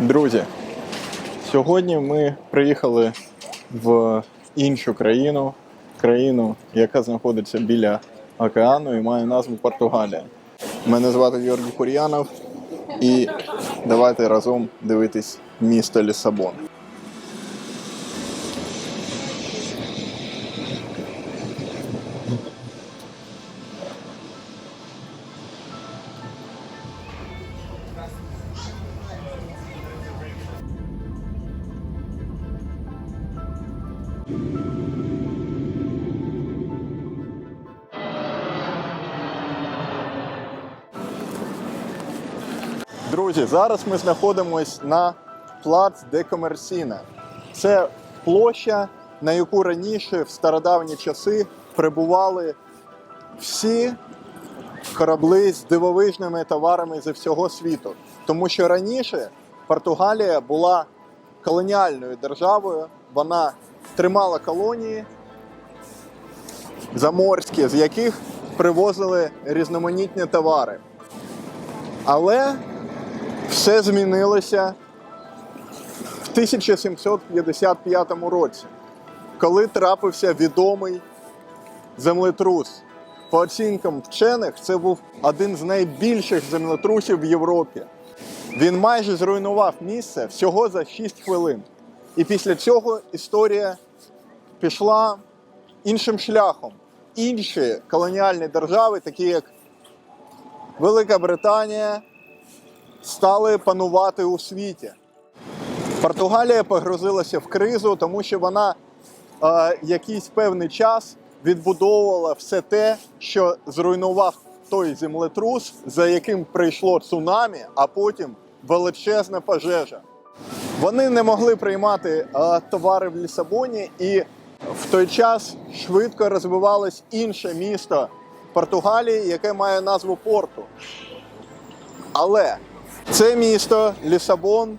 Друзі, сьогодні ми приїхали в іншу країну, країну, яка знаходиться біля океану і має назву Португалія. Мене звати Георгій Кур'янов, і давайте разом дивитись місто Лісабон. Друзі, зараз ми знаходимось на плац де Комерсіна. Це площа, на яку раніше в стародавні часи прибували всі кораблі з дивовижними товарами зі всього світу. Тому що раніше Португалія була колоніальною державою, вона тримала колонії заморські, з яких привозили різноманітні товари. Але все змінилося в 1755 році, коли трапився відомий землетрус. По оцінкам вчених, це був один з найбільших землетрусів в Європі. Він майже зруйнував місце всього за 6 хвилин. І після цього історія пішла іншим шляхом. Інші колоніальні держави, такі як Велика Британія, стали панувати у світі. Португалія погрузилася в кризу, тому що вона е, якийсь певний час відбудовувала все те, що зруйнував той землетрус, за яким прийшло цунамі, а потім величезна пожежа. Вони не могли приймати е, товари в Лісабоні, і в той час швидко розвивалось інше місто Португалії, яке має назву Порту. Але це місто Лісабон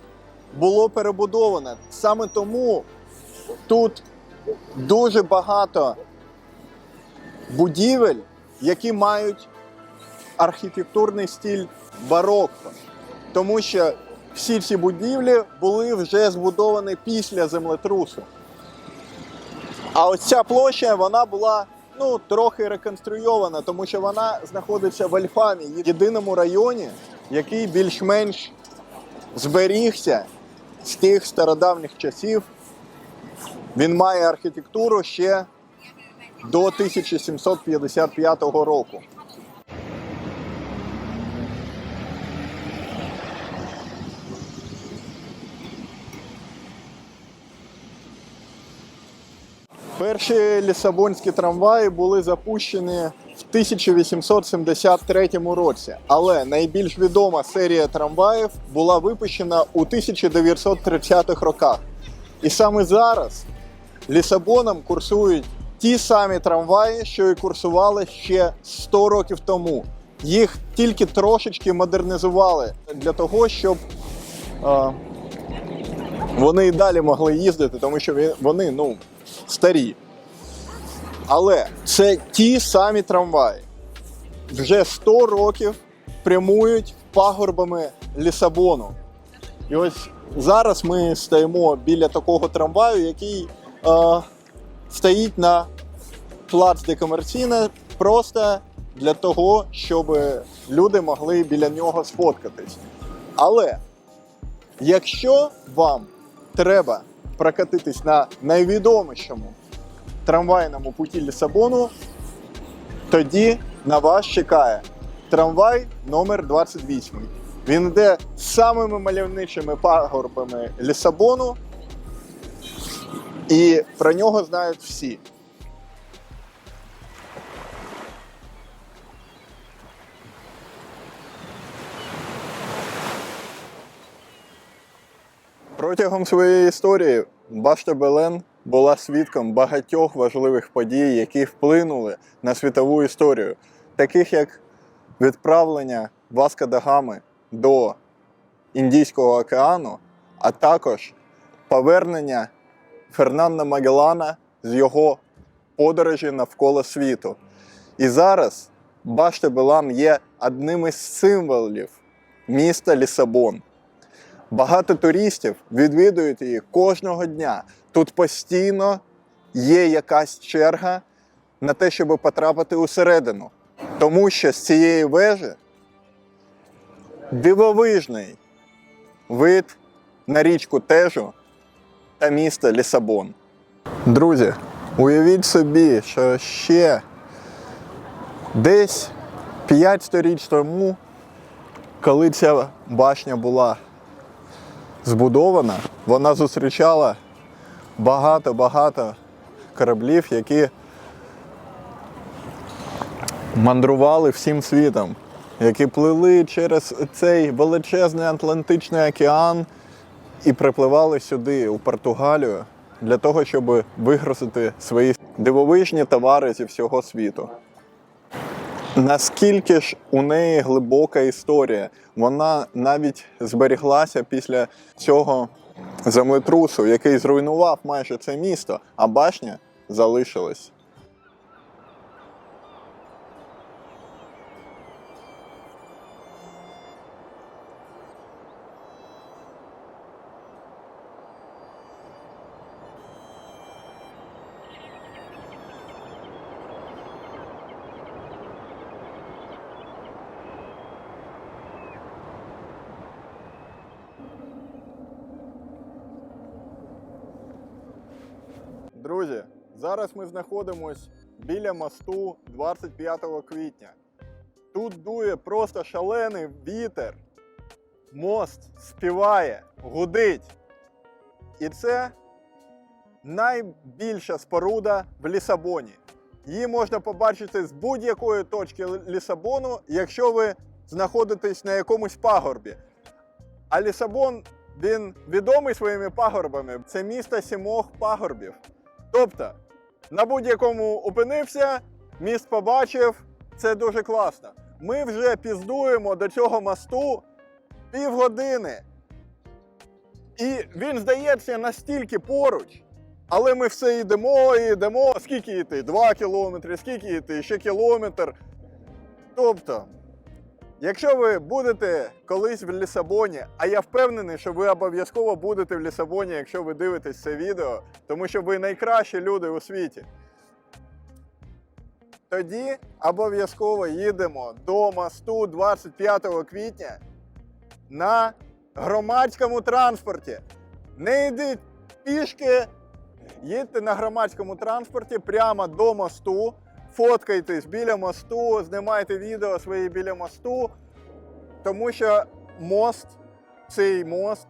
було перебудоване. Саме тому тут дуже багато будівель, які мають архітектурний стиль барокко. Тому що всі ці будівлі були вже збудовані після землетрусу. А ось ця площа вона була ну, трохи реконструйована, тому що вона знаходиться в Альфамі, єдиному районі, який більш-менш зберігся з тих стародавніх часів. Він має архітектуру ще до 1755 року. Перші лісабонські трамваї були запущені в 1873 році, але найбільш відома серія трамваїв була випущена у 1930-х роках. І саме зараз Лісабоном курсують ті самі трамваї, що і курсували ще 100 років тому. Їх тільки трошечки модернізували для того, щоб е, вони і далі могли їздити, тому що вони ну, старі. Але це ті самі трамваї. Вже 100 років прямують пагорбами Лісабону. І ось зараз ми стоїмо біля такого трамваю, який е, стоїть на плац де Комерційне просто для того, щоб люди могли біля нього сфоткатись. Але Якщо вам треба прокатитись на найвідомішому трамвайному путі Лісабону, тоді на вас чекає трамвай номер 28. Він йде самими мальовничими пагорбами Лісабону, і про нього знають всі. Протягом своєї історії Башта Белен була свідком багатьох важливих подій, які вплинули на світову історію, таких як відправлення Васка да Гами до Індійського океану, а також повернення Фернанда Магеллана з його подорожі навколо світу. І зараз Башта Белан є одним із символів міста Лісабон. Багато туристів відвідують її кожного дня. Тут постійно є якась черга на те, щоб потрапити усередину. Тому що з цієї вежі дивовижний вид на річку Тежу та місто Лісабон. Друзі, уявіть собі, що ще десь 5 сторіч тому, коли ця башня була збудована, вона зустрічала багато-багато кораблів, які мандрували всім світом, які плили через цей величезний Атлантичний океан і припливали сюди, у Португалію, для того, щоб вигрузити свої дивовижні товари зі всього світу. Наскільки ж у неї глибока історія, вона навіть зберіглася після цього землетрусу, який зруйнував майже це місто, а башня залишилась. Друзі, зараз ми знаходимось біля мосту 25 квітня. Тут дує просто шалений вітер. Мост співає, гудить. І це найбільша споруда в Лісабоні. Її можна побачити з будь-якої точки Лісабону, якщо ви знаходитесь на якомусь пагорбі. А Лісабон він відомий своїми пагорбами. Це місто сімох пагорбів. Тобто, на будь-якому опинився, міст побачив, це дуже класно. Ми вже піздуємо до цього мосту півгодини. І він здається настільки поруч. Але ми все йдемо і йдемо. Скільки йти? Два кілометри, скільки йти? Ще кілометр. Тобто, якщо ви будете колись в Лісабоні, а я впевнений, що ви обов'язково будете в Лісабоні, якщо ви дивитесь це відео, тому що ви найкращі люди у світі. Тоді обов'язково їдемо до мосту 25 квітня на громадському транспорті. Не йдіть пішки, їдьте на громадському транспорті прямо до мосту, фоткайтесь біля мосту, знімайте відео свої біля мосту, тому що мост, цей мост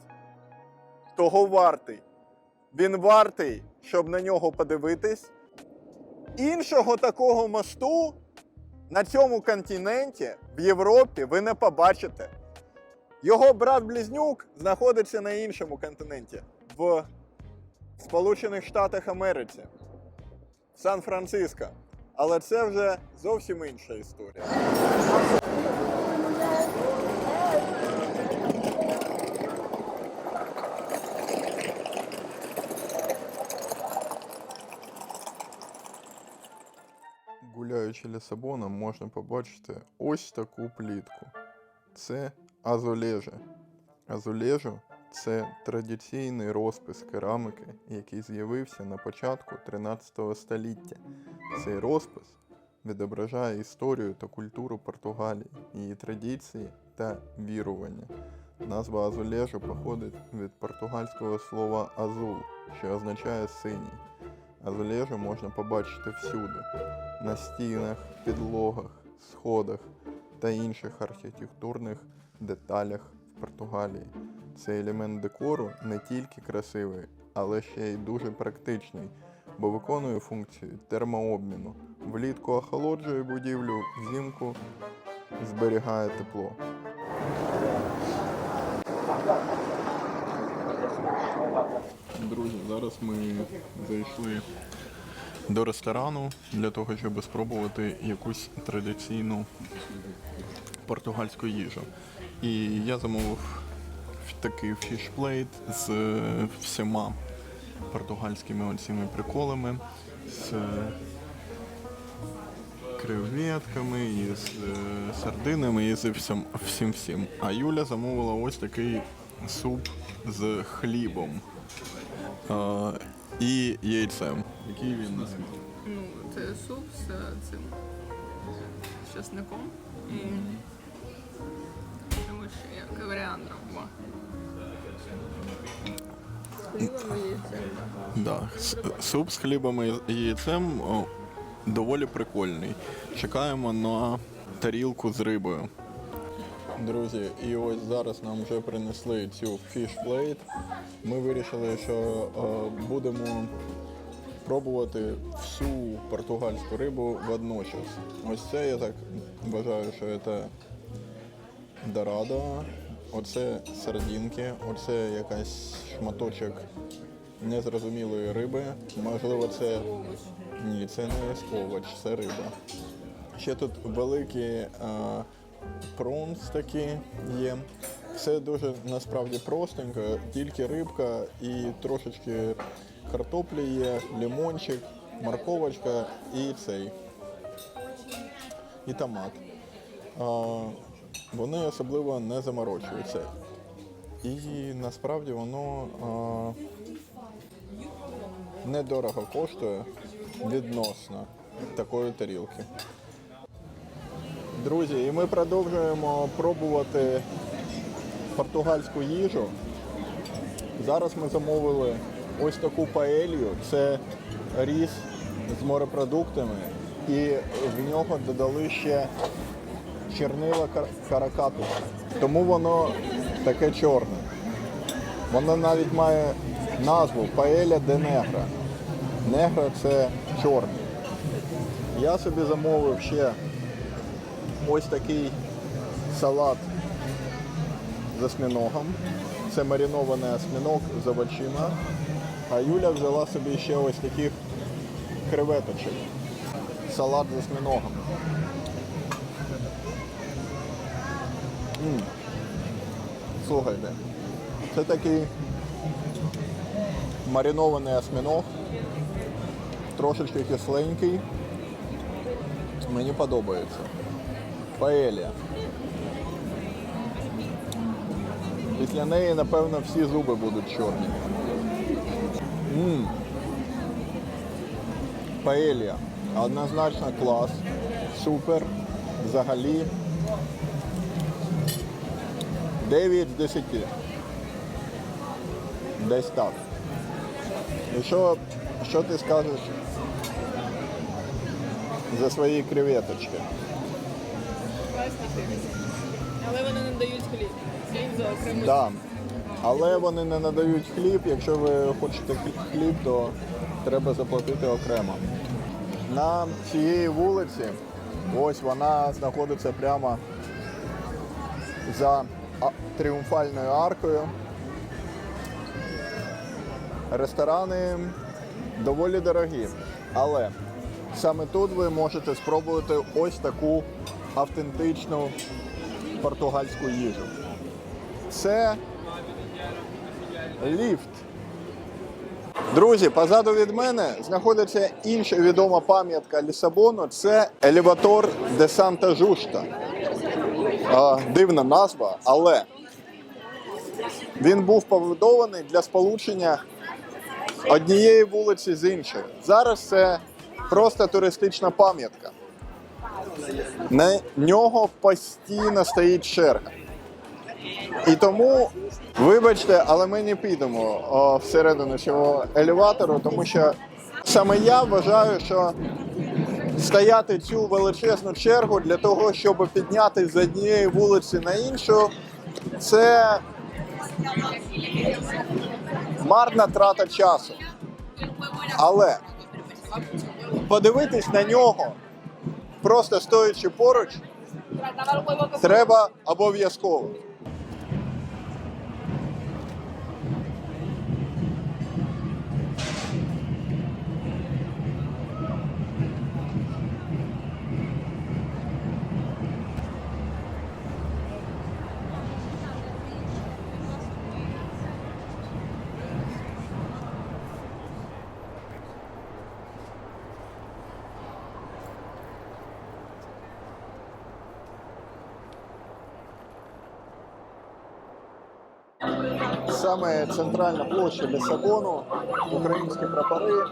того вартий. Він вартий, щоб на нього подивитись. Іншого такого мосту на цьому континенті в Європі ви не побачите. Його брат-близнюк знаходиться на іншому континенті в Сполучених Штатах Америці, Сан-Франциско. Але це вже зовсім інша історія. Гуляючи Лісабоном, можна побачити ось таку плітку. Це азолежа. Азолежу це традиційний розпис керамики, який з'явився на початку 13 століття. Цей розпис відображає історію та культуру Португалії, її традиції та вірування. Назва азулежу походить від португальського слова азул, що означає синій. Азулежу можна побачити всюди на стінах, підлогах, сходах та інших архітектурних деталях в Португалії. Цей елемент декору не тільки красивий, але ще й дуже практичний, бо виконує функцію термообміну. Влітку охолоджує будівлю, взимку зберігає тепло. Друзі, зараз ми зайшли до ресторану для того, щоб спробувати якусь традиційну португальську їжу. І я замовив такий фішплейт з всіма португальськими оціми приколами, з креветками, і з е, сардинами, і з всім всім всім. А Юля замовила ось такий суп з хлібом е, і яйцем. Який він? Ну, це суп з цим з чесником і чимось ще як коріандром. Хлібом яйцем. Да. Суп з хлібом і яйцем доволі прикольний. Чекаємо на тарілку з рибою. Друзі, і ось зараз нам вже принесли цю plate. Ми вирішили, що е, будемо пробувати всю португальську рибу водночас. Ось це я так вважаю, що це дорадо, оце сардинки, оце якась шматочок незрозумілої риби. Можливо, це ні, це не овоч, це риба. Ще тут великі е, пронс такі є. Все дуже насправді простенько, тільки рибка і трошечки картоплі є, лимончик, морковочка і цей. І томат. А, вони особливо не заморочуються. І насправді воно а, недорого коштує відносно такої тарілки. Друзі, і ми продовжуємо пробувати португальську їжу. Зараз ми замовили ось таку паелью. Це ріс з морепродуктами, і в нього додали ще чернила кар- каракатус. Тому воно таке чорне. Воно навіть має назву Паеля де Негра. Негра це чорний. Я собі замовив ще ось такий салат з осьминогом. Це маринований осьминог з овочима. А Юля взяла собі ще ось таких креветочок. Салат з осьминогом. М. Слухайте, це такий маринований осьминог, трошечки кисленький. Мені подобається. Паелія. Після неї, напевно, всі зуби будуть чорні. М. Паелія. Однозначно клас. Супер. Взагалі. 9 з 10. Десь так. І що, що ти скажеш за свої креветочки? Класні Але вони не дають хліб. За окремо. Да. Але вони не надають хліб. Якщо ви хочете хліб, то треба заплатити окремо. На цієї вулиці, ось вона знаходиться прямо за тріумфальною аркою. Ресторани доволі дорогі, але саме тут ви можете спробувати ось таку автентичну португальську їжу. Це ліфт. Друзі, позаду від мене знаходиться інша відома пам'ятка Лісабону. Це елеватор де Санта Жушта. Дивна назва, але він був побудований для сполучення однієї вулиці з іншою. Зараз це просто туристична пам'ятка. На нього постійно стоїть черга. І тому, вибачте, але ми не підемо о, всередину цього елеватору, тому що саме я вважаю, що стояти цю величезну чергу для того, щоб підняти з однієї вулиці на іншу, це марна трата часу. Але подивитись на нього, просто стоячи поруч, треба обов'язково. Саме центральна площа Лісабону, українські прапори.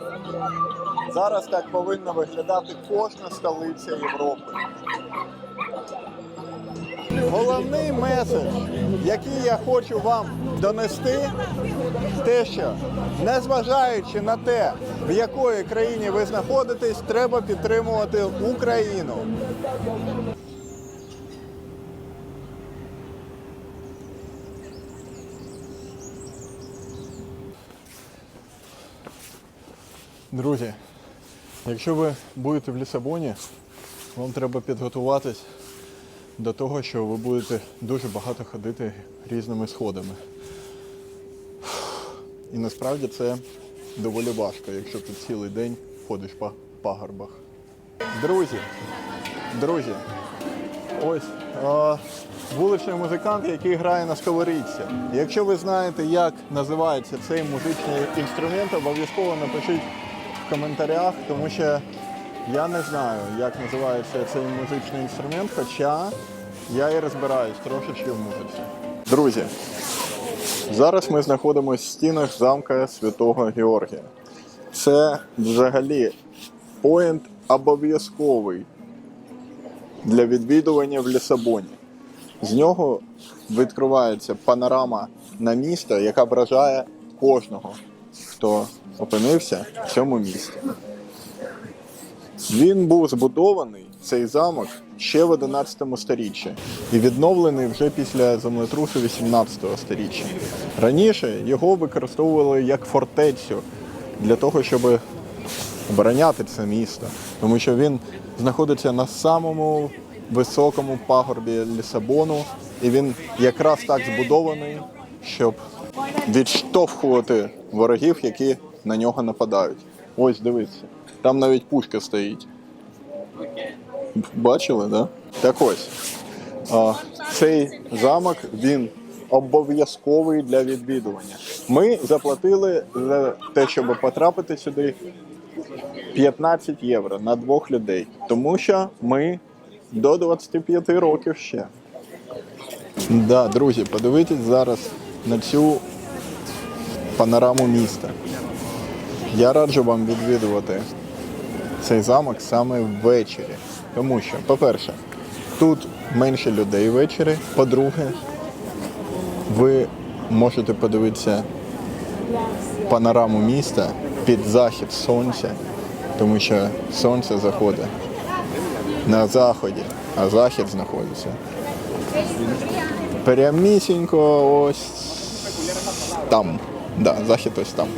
Зараз так повинна виглядати кожна столиця Європи. Головний меседж, який я хочу вам донести, те, що незважаючи на те, в якої країні ви знаходитесь, треба підтримувати Україну. Друзі, якщо ви будете в Лісабоні, вам треба підготуватись до того, що ви будете дуже багато ходити різними сходами. І насправді це доволі важко, якщо ти цілий день ходиш по пагорбах. Друзі, друзі, ось а, вуличний музикант, який грає на сковорідці. Якщо ви знаєте, як називається цей музичний інструмент, обов'язково напишіть коментарях, тому що я не знаю, як називається цей музичний інструмент, хоча я і розбираюсь трошечки в музиці. Друзі, зараз ми знаходимося в стінах замка Святого Георгія. Це взагалі поінт обов'язковий для відвідування в Лісабоні. З нього відкривається панорама на місто, яка вражає кожного, хто опинився в цьому місті. Він був збудований, цей замок, ще в 11 сторіччі і відновлений вже після землетрусу 18 сторіччя. Раніше його використовували як фортецю для того, щоб обороняти це місто, тому що він знаходиться на самому високому пагорбі Лісабону, і він якраз так збудований, щоб відштовхувати ворогів, які на нього нападають. Ось дивіться, там навіть пушка стоїть. Бачили, да? Так ось. Цей замок він обов'язковий для відвідування. Ми заплатили за те, щоб потрапити сюди 15 євро на двох людей, тому що ми до 25 років ще. Да, друзі, подивіться зараз на цю панораму міста. Я раджу вам відвідувати цей замок саме ввечері. Тому що, по-перше, тут менше людей ввечері. По-друге, ви можете подивитися панораму міста під захід сонця, тому що сонце заходить на заході, а захід знаходиться. Прямісінько ось там. Да, захід ось там.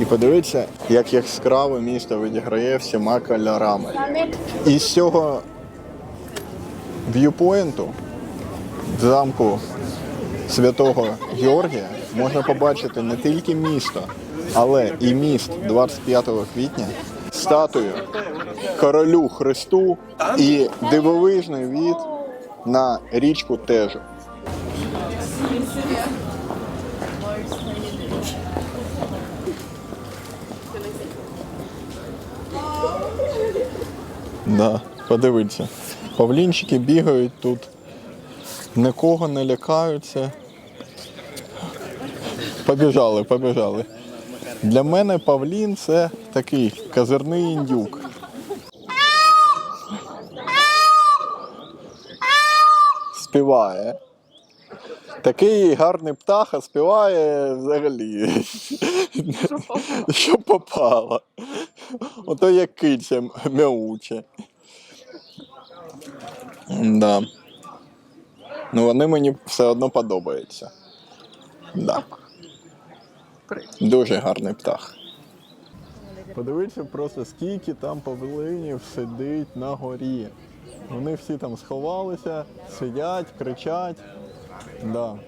І подивіться, як яскраво місто відіграє всіма кольорами. І з цього в'юпоінту замку Святого Георгія можна побачити не тільки місто, але і міст 25 квітня, статую королю Христу і дивовижний від на річку Тежу. Да, подивіться. Павлінчики бігають тут, нікого не лякаються. Побіжали, побіжали. Для мене Павлін це такий козирний індюк. Співає. Такий гарний птаха співає взагалі. Що попало. Ото як киця мяуче. Да. Ну вони мені все одно подобаються. Да. Дуже гарний птах. Подивіться просто, скільки там павлинів сидить на горі. Вони всі там сховалися, сидять, кричать. Да.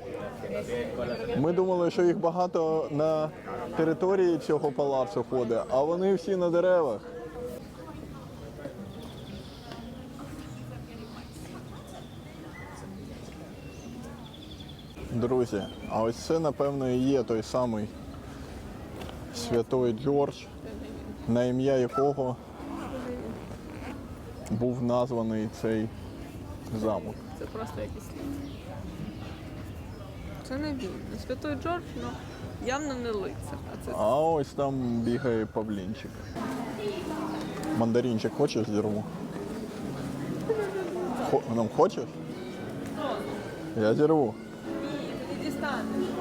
Ми думали, що їх багато на території цього палацу ходить, а вони всі на деревах. Друзі, а ось це, напевно, і є той самий святой Джордж, на ім'я якого був названий цей замок. Це просто якийсь. Це не він. Святой Джордж, ну явно не лицар. А це А ось там бігає павлінчик. Мандаринчик хочеш зірву? Хо... Ну, хочеш? Я зірву.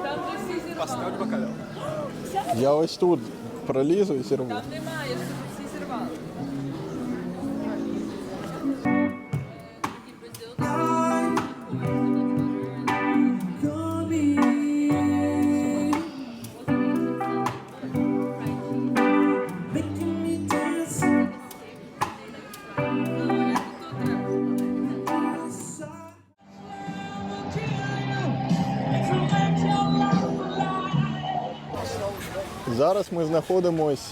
Там вже всі зірвали. Я ось тут пролізу і зірву. Там немає, щоб всі зірвали. Зараз ми знаходимось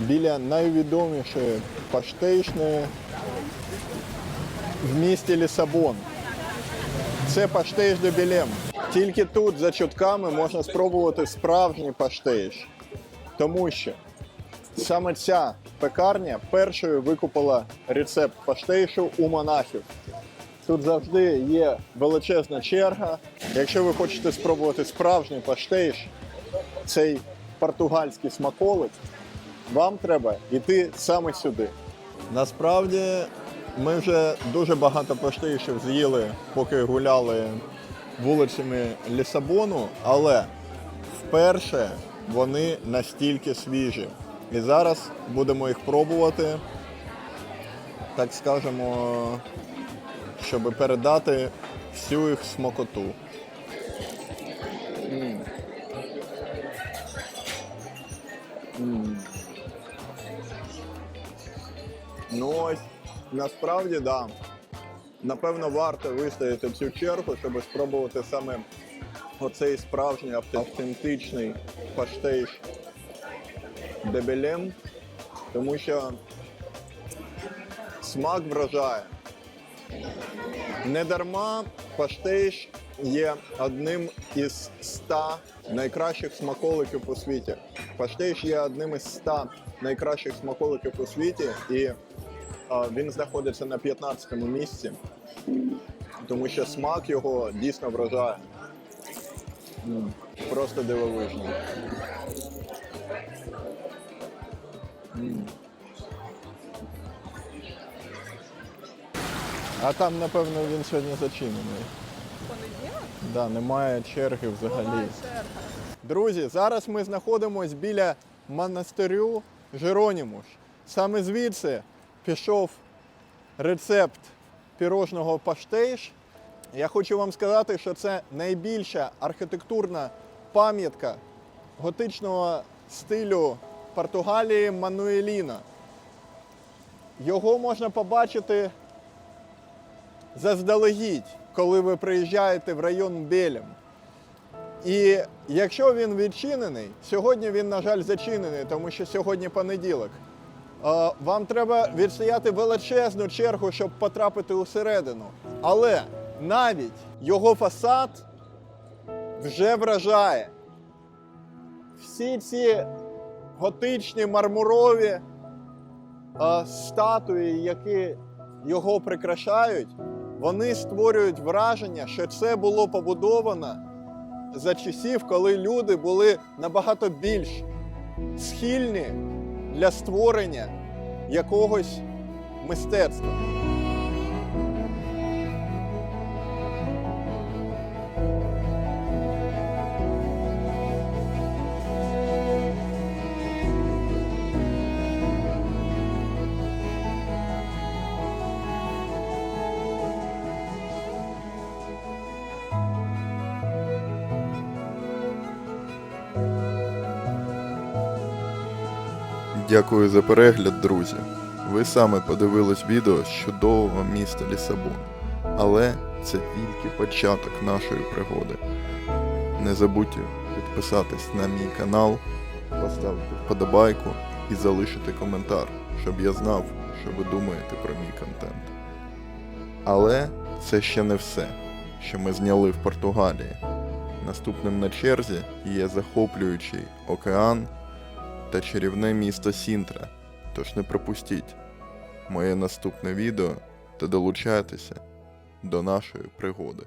біля найвідомішої паштейшної в місті Лісабон. Це паштейш де Білем. Тільки тут за чутками можна спробувати справжній паштейш. Тому що саме ця пекарня першою викупила рецепт паштейшу у монахів. Тут завжди є величезна черга. Якщо ви хочете спробувати справжній паштейш, цей португальський смаколик, вам треба йти саме сюди. Насправді ми вже дуже багато паштейшів з'їли, поки гуляли вулицями Лісабону, але вперше вони настільки свіжі. І зараз будемо їх пробувати, так скажемо, щоб передати всю їх смакоту. Ну ось, насправді, да. Напевно, варто вистояти цю чергу, щоб спробувати саме оцей справжній авте- автентичний паштейш дебелем, тому що смак вражає. Недарма паштейш є одним із ста найкращих смаколиків у світі. Паштейш є одним із ста найкращих смаколиків у світі, і а, він знаходиться на 15-му місці, тому що смак його дійсно вражає. Просто дивовижно. А там, напевно, він сьогодні зачинений. Да, немає черги взагалі. Друзі, зараз ми знаходимося біля монастирю Жеронімуш. Саме звідси пішов рецепт пірожного паштейш. Я хочу вам сказати, що це найбільша архітектурна пам'ятка готичного стилю Португалії Мануеліна. Його можна побачити заздалегідь, коли ви приїжджаєте в район Белем. І якщо він відчинений, сьогодні він, на жаль, зачинений, тому що сьогодні понеділок. е, Вам треба відстояти величезну чергу, щоб потрапити усередину. Але навіть його фасад вже вражає. Всі ці готичні мармурові е, статуї, які його прикрашають, вони створюють враження, що це було побудовано за часів, коли люди були набагато більш схильні для створення якогось мистецтва. Дякую за перегляд, друзі. Ви саме подивились відео з чудового міста Лісабон. Але це тільки початок нашої пригоди. Не забудьте підписатись на мій канал, поставити вподобайку і залишити коментар, щоб я знав, що ви думаєте про мій контент. Але це ще не все, що ми зняли в Португалії. Наступним на черзі є захоплюючий океан та чарівне місто Сінтра. Тож не пропустіть моє наступне відео та долучайтеся до нашої пригоди.